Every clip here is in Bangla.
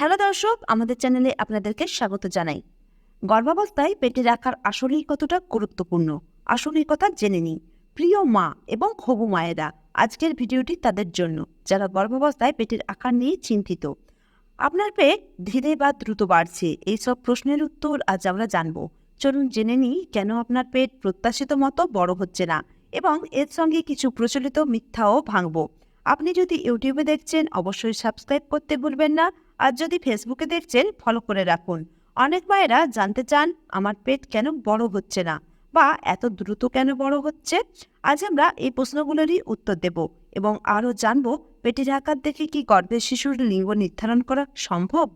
হ্যালো দর্শক, আমাদের চ্যানেলে আপনাদেরকে স্বাগত জানাই। গর্ভাবস্থায় পেটের আকার আসলেই কতটা গুরুত্বপূর্ণ আসলেই কথা জেনে নিই। প্রিয় মা এবং হবু মায়েরা, আজকের ভিডিওটি তাদের জন্য, যারা গর্ভাবস্থায় পেটের আকার নিয়ে চিন্তিত। আপনার পেট ধীরে বা দ্রুত বাড়ছে, এইসব প্রশ্নের উত্তর আজ আমরা জানব। চলুন জেনে নিই কেন আপনার পেট প্রত্যাশিত মতো বড় হচ্ছে না এবং এর সঙ্গে কিছু প্রচলিত মিথ্যাও ভাঙব। আপনি যদি ইউটিউবে দেখছেন, অবশ্যই সাবস্ক্রাইব করতে ভুলবেন না। আর যদি ফেসবুকে দেখছেন ফলো করে রাখুন। অনেক মায়েরা জানতে চান, আমার পেট কেন বড় হচ্ছে না? বা এত দ্রুত কেন বড় হচ্ছে? আজ আমরা এই প্রশ্নগুলোরই উত্তর দেব এবং আরও জানব, পেটের আকার দেখে কি গর্ভের শিশুর লিঙ্গ নির্ধারণ করা সম্ভব?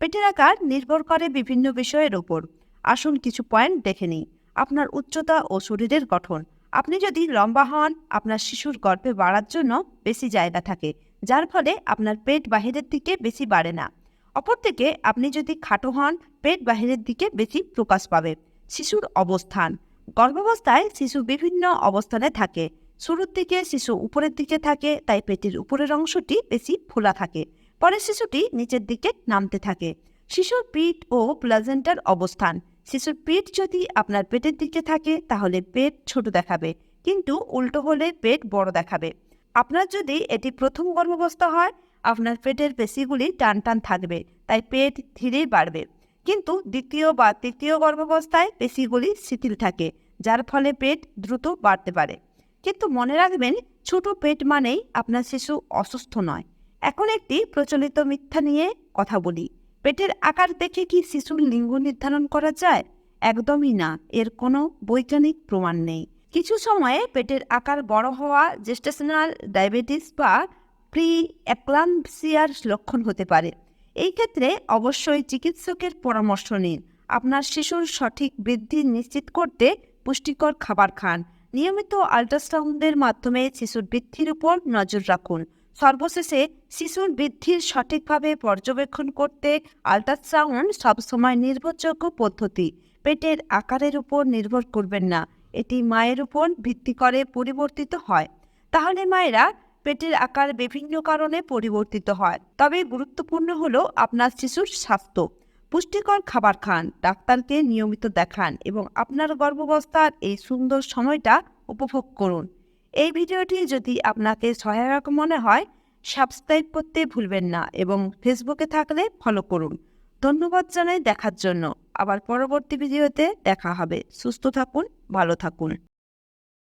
পেটের আকার নির্ভর করে বিভিন্ন বিষয়ের ওপর। আসুন কিছু পয়েন্ট দেখে নিই। আপনার উচ্চতা ও শরীরের গঠন। আপনি যদি লম্বা হন, আপনার শিশুর গর্ভে বাড়ার জন্য বেশি জায়গা থাকে। যার ফলে আপনার পেট বাহিরের দিকে বেশি বাড়ে না। অপরদিকে আপনি যদি খাটো হন, পেট বাহিরের দিকে বেশি প্রকাশ পাবে। শিশুর অবস্থান। গর্ভাবস্থায় শিশু বিভিন্ন অবস্থানে থাকে। শুরুর দিকে শিশু উপরের দিকে থাকে, তাই পেটের উপরের অংশটি বেশি ফোলা থাকে। পরে শিশুটি নিচের দিকে নামতে থাকে। শিশুর পিঠ ও প্লাজেন্টার অবস্থান। শিশুর পেট যদি আপনার পেটের দিকে থাকে, তাহলে পেট ছোট দেখাবে, কিন্তু উল্টো হলে পেট বড় দেখাবে। আপনার যদি এটি প্রথম গর্ভাবস্থা হয়, আপনার পেটের পেশিগুলি টান টান থাকবে, তাই পেট ধীরেই বাড়বে। কিন্তু দ্বিতীয় বা তৃতীয় গর্ভাবস্থায় পেশিগুলি শিথিল থাকে, যার ফলে পেট দ্রুত বাড়তে পারে। কিন্তু মনে রাখবেন, ছোট পেট মানেই আপনার শিশু অসুস্থ নয়। এখন একটি প্রচলিত মিথ্যা নিয়ে কথা বলি। পেটের আকার দেখে কি শিশুর লিঙ্গ নির্ধারণ করা যায়? একদমই না, এর কোনো বৈজ্ঞানিক প্রমাণ নেই। কিছু সময়ে পেটের আকার বড় হওয়া জেস্টেশনাল ডায়াবেটিস বা প্রি অ্যাক্লাম্পসিয়ার লক্ষণ হতে পারে। এই ক্ষেত্রে অবশ্যই চিকিৎসকের পরামর্শ নিন। আপনার শিশুর সঠিক বৃদ্ধি নিশ্চিত করতে পুষ্টিকর খাবার খান। নিয়মিত আল্ট্রাসাউন্ডের মাধ্যমে শিশুর বৃদ্ধির উপর নজর রাখুন। সর্বশেষে শিশুর বৃদ্ধির সঠিকভাবে পর্যবেক্ষণ করতে আল্ট্রাসাউন্ড সবসময় নির্ভরযোগ্য পদ্ধতি। পেটের আকারের উপর নির্ভর করবেন না। এটি মায়ের উপর ভিত্তি করে পরিবর্তিত হয়। তাহলে মায়েরা পেটের আকার বিভিন্ন কারণে পরিবর্তিত হয়। তবে গুরুত্বপূর্ণ হলো আপনার শিশুর স্বাস্থ্য। পুষ্টিকর খাবার খান, ডাক্তারকে নিয়মিত দেখান এবং আপনার গর্ভাবস্থার এই সুন্দর সময়টা উপভোগ করুন। এই ভিডিওটি যদি আপনাকে সহায়ক মনে হয়, সাবস্ক্রাইব করতে ভুলবেন না এবং ফেসবুকে থাকলে ফলো করুন। ধন্যবাদ জানাই দেখার জন্য। আবার পরবর্তী ভিডিওতে দেখা হবে। সুস্থ থাকুন ভালো থাকুন।